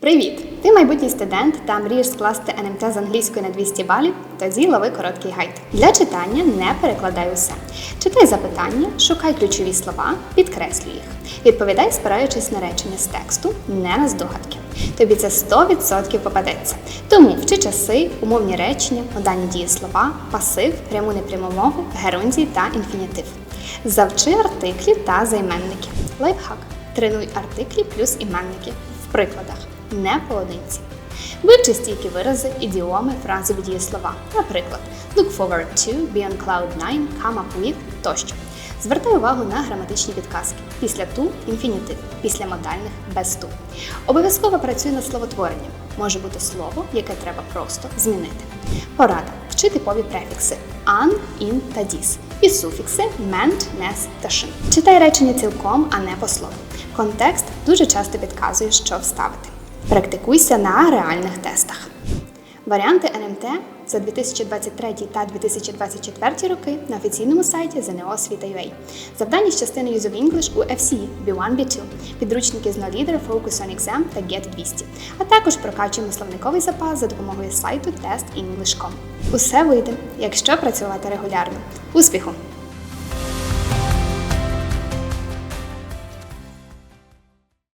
Привіт! Ти майбутній студент та мрієш скласти НМТ з англійської на 200 балів? Тоді лови короткий гайд. Для читання не перекладай усе. Читай запитання, шукай ключові слова, підкреслюй їх. Відповідай, спираючись на речення з тексту, не на здогадки. Тобі це 100% попадеться. Тому вчи часи, умовні речення, одані дієслова, пасив, пряму непряму мову, герундій та інфінітив. Завчи артиклі та займенники. Лайфхак. Тренуй артиклі плюс іменники в прикладах, не поодинці. Вивчи стійкі вирази, ідіоми, фразові дієслова. Наприклад, look forward to, be on cloud nine, come up with тощо. Звертай увагу на граматичні підказки. Після ту інфінітив, після модальних без ту. Обов'язково працюй над словотворенням. Може бути слово, яке треба просто змінити. Порада. Вчи типові префікси an, in та dis. І суфікси meant, nes та shin. Читай речення цілком, а не по слову. Контекст дуже часто підказує, що вставити. Практикуйся на реальних тестах. Варіанти НМТ за 2023 та 2024 роки на офіційному сайті ЗНО Освіта.ua. Завдання з частини Use of English у FCE B1 B2, підручники з No Leader, Focus on Exam та Get 200, а також прокачуємо словниковий запас за допомогою сайту TestEnglish.com. Усе вийде, якщо працювати регулярно. Успіху!